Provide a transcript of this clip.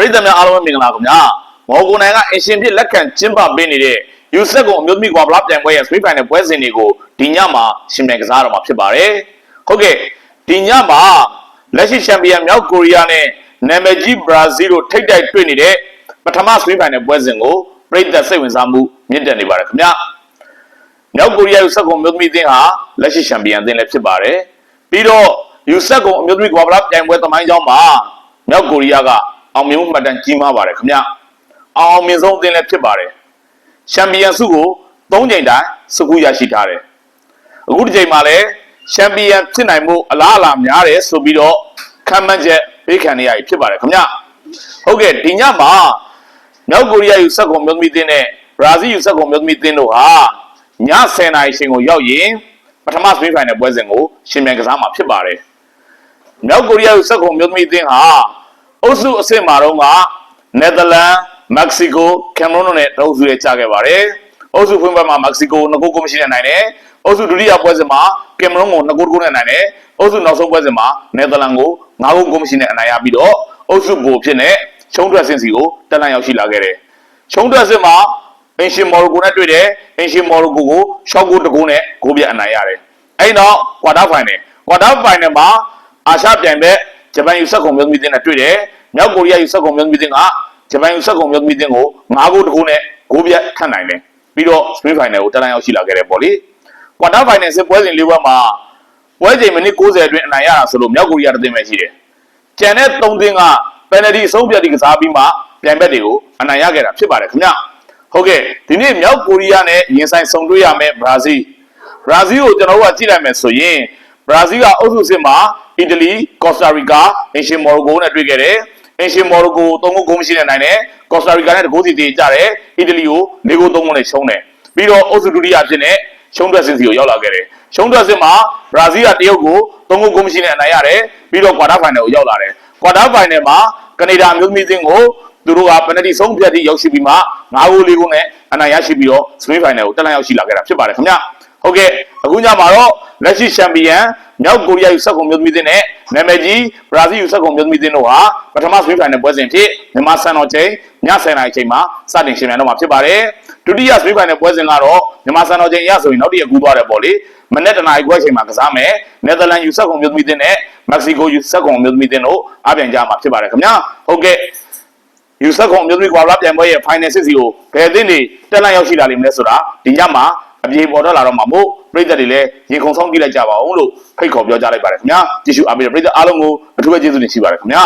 ပရိသတ်များအားလုံးပဲမင်္ဂလာခင်ဗျာမော်ဂိုနိုင်ကအင်ရှင်ဖြစ်လက်ခံကျင်းပပေးနေတဲ့ယူဆက်ကုံအမျိုးသမီးကွာဗလာပြိုင်ပွဲရဲ့ semi final ပွဲစဉ်တွေကိုဒီညမှာရှင်မြန်ကစားတော့မှာဖြစ်ပါတယ်ဟုတ်ကဲ့ဒီညမှာလက်ရှိချန်ပီယံမြောက်ကိုရီးယားနဲ့နာမည်ကြီးဘရာဇီးတို့ထိတ်တိုက်တွေ့နေတဲ့ပထမ semi final ပွဲစဉ်ကိုပရိသတ်စိတ်ဝင်စားမှုမြင့်တက်နေပါတယ်ခင်ဗျာမြောက်ကိုရီးယားယူဆက်ကုံအမျိုးသမီးအသင်းဟာလက်ရှိချန်ပီယံအသင်းလည်းဖြစ်ပါတယ်။ပြီးတော့ယူဆက်ကုံအမျိုးသမီးကွာဗလာပြိုင်ပွဲသမိုင်းကြောင်းမှာမြောက်ကိုရီးယားက အောင်မြင်မှုမှတ်တမ်းကြီးမားပါတယ်ခင်ဗျ။အောင်အောင်မြင်ဆုံးအသင်းလည်းဖြစ်ပါတယ်။ချန်ပီယံဆုကို၃ချိန်တိုင်စုခုရရှိထားတယ်။အခုဒီချိန်မှာလည်းချန်ပီယံဖြစ်နိုင်မှုအလားအလာများတယ်ဆိုပြီးတော့ခံမှန်းချက်ပေးခံနေရပြီဖြစ်ပါတယ်ခင်ဗျ။ဟုတ်ကဲ့ဒီညမှာမြောက်ကိုရီးယားယူဆက်ကုံအမျိုးသမီးအသင်းနဲ့ဘရာဇီးယူဆက်ကုံအမျိုးသမီးအသင်းတို့ဟာည10နာရီချိန်ကိုရောက်ရင်ပထမစပင်းဖိုင်နယ်ပွဲစဉ်ကိုရှင်မြန်ကစားမှာဖြစ်ပါတယ်။မြောက်ကိုရီးယားရဲ့စက်ကုံမျိုးသမီးအသင်းဟာ အုပ်စုအဆင့်မှာတော့ကနယ်သာလန်၊မက္ကဆီကို၊ကင်မရွန်တို့နဲ့တအုပ်စုရဲ့ကြာခဲ့ပါတယ်။အုပ်စုဖွင့်ပွဲမှာမက္ကဆီကို2ဂိုးကိုမရှိနဲ့နိုင်တယ်။အုပ်စုဒုတိယပွဲစဉ်မှာကင်မရွန်ကို2ဂိုးကိုနဲ့နိုင်တယ်။အုပ်စုနောက်ဆုံးပွဲစဉ်မှာနယ်သာလန်ကို9ဂိုးကိုမရှိနဲ့အနိုင်ရပြီးတော့အုပ်စုဘူဖြစ်နဲ့ချုံးထွက်ဆင့်စီကိုတက်လန့်ရောက်ရှိလာခဲ့တယ်။ချုံးထွက်ဆင့်မှာအင်ရှင်မော်ရိုကိုနဲ့တွေ့တယ်အင်ရှင်မော်ရိုကိုကိုရှောက်ကိုတကူနဲ့ဂိုးပြအနိုင်ရတယ်အဲ့တော့ကွာတာဖိုင်နယ်ကွာတာဖိုင်နယ်မှာအာရှပြိုင်ဘက် ဂျပန်ယူဆက်ကုံမျိုးသမီးတင်းနဲ့တွေ့တယ်မြောက်ကိုရီးယားယူဆက်ကုံမျိုးသမီးတင်းကဂျပန်ယူဆက်ကုံမျိုးသမီးတင်းကို9ဂိုးတကူနဲ့ဂိုးပြခတ်နိုင်တယ်ပြီးတော့စပင်းဖိုင်နယ်ကိုတန်းတန်းရောက်ရှိလာခဲ့တယ်ပေါ့လေကွာတာဖိုင်နယ်စစ်ပွဲစဉ်လေးပွဲမှာပွဲချိန်မိနစ်90အတွင်းအနိုင်ရတာဆိုလို့မြောက်ကိုရီးယားတစ်သင်းပဲရှိတယ်ကျန်တဲ့3သင်းကပယ်နတီအဆုံးဖြတ်ဒီကစားပြီးမှပြိုင်ဘက်တွေကိုအနိုင်ရခဲ့တာဖြစ်ပါတယ်ခင်ဗျဟုတ်ကဲ့ဒီနေ့မြောက်ကိုရီးယားနဲ့ရင်ဆိုင်ဆုံတွေ့ရမယ်ဘရာဇီးဘရာဇီးကိုကျွန်တော်တို့ကကြည့်လိုက်မယ်ဆိုရင်ဘရာဇီးကအုပ်စုစစ်မှာ အီတလီကော့စတာရီကာအင်ရှင်မော်ရိုကိုနဲ့တွေ့ခဲ့တယ်အင်ရှင်မော်ရိုကို၃ဂိုးဂိုးမရှိနဲ့နိုင်တယ်ကော့စတာရီကာနဲ့တကိုးစီတေးကြတယ်အီတလီကို၄ဂိုး၃ဂိုးနဲ့ရှုံးတယ်ပြီးတော့အုပ်စုဒုတိယအဖြစ်နဲ့ရှုံးထွက်စင်စီကိုရောက်လာခဲ့တယ်ရှုံးထွက်စင်မှာဘရာဇီးကတရုတ်ကို၃ဂိုးဂိုးမရှိနဲ့အနိုင်ရတယ်ပြီးတော့ကွာတာဖိုင်နယ်ကိုရောက်လာတယ်ကွာတာဖိုင်နယ်မှာကနေဒါမျိုးသမီးချင်းကိုသူတို့ကပနတီဆုံးဖြတ်ပြီးရောက်ရှိပြီးမှ၅ဂိုး၄ဂိုးနဲ့အနိုင်ရရှိပြီးတော့စမင်းဖိုင်နယ်ကိုတက်လန့်ရောက်ရှိလာခဲ့တာဖြစ်ပါတယ်ခင်ဗျဟုတ်ကဲ့အခုညမှာတော့ လက်ရှိချန်ပီယံမြောက်ကိုရီးယားယူဆက်ကုံမျိုးသမီးတင်းနဲ့နာမည်ကြီးဘရာဇီးယူဆက်ကုံမျိုးသမီးတင်းတို့ဟာပထမစမင်းဖိုင်နယ်ပွဲစဉ်ဖြစ်မြန်မာစံတော်ချိန်ည10:00နာရီချိန်မှာစတင်ရှင်မြန်တော့မှာဖြစ်ပါတယ်ဒုတိယစမင်းဖိုင်နယ်ပွဲစဉ်ကတော့မြန်မာစံတော်ချိန်ရဆိုရင်နောက်တစ်ရက်ကူးသွားတယ်ပေါ့လေမနေ့တနာရီခွဲချိန်မှာကစားမယ်နယ်သာလန်ယူဆက်ကုံမျိုးသမီးတင်းနဲ့မက္ကဆီကိုယူဆက်ကုံမျိုးသမီးတင်းတို့အပြိုင်ကြမှာဖြစ်ပါတယ်ခင်ဗျဟုတ်ကဲ့ယူဆက်ခုံမျိုးသမီးကွာလာပြန်ပွဲရဲ့ final 6စီကိုဘယ်အသင်းတွေတက်လိုက်ရောက်ရှိလာလိမ့်မလဲဆိုတာဒီညမှာ အပြေပေါ်ထွက်လာတော့မှာမို့ပြည်သက်တွေလည်းရေခုံဆောင်ကြည့်လိုက်ကြပါအောင်လို့ဖိတ်ခေါ်ပြောကြားလိုက်ပါတယ်ခင်ဗျာကြည့်ရှုအားပေးတဲ့ပြည်သက်အားလုံးကိုအထူးပဲကျေးဇူးတင်ရှိပါတယ်ခင်ဗျာ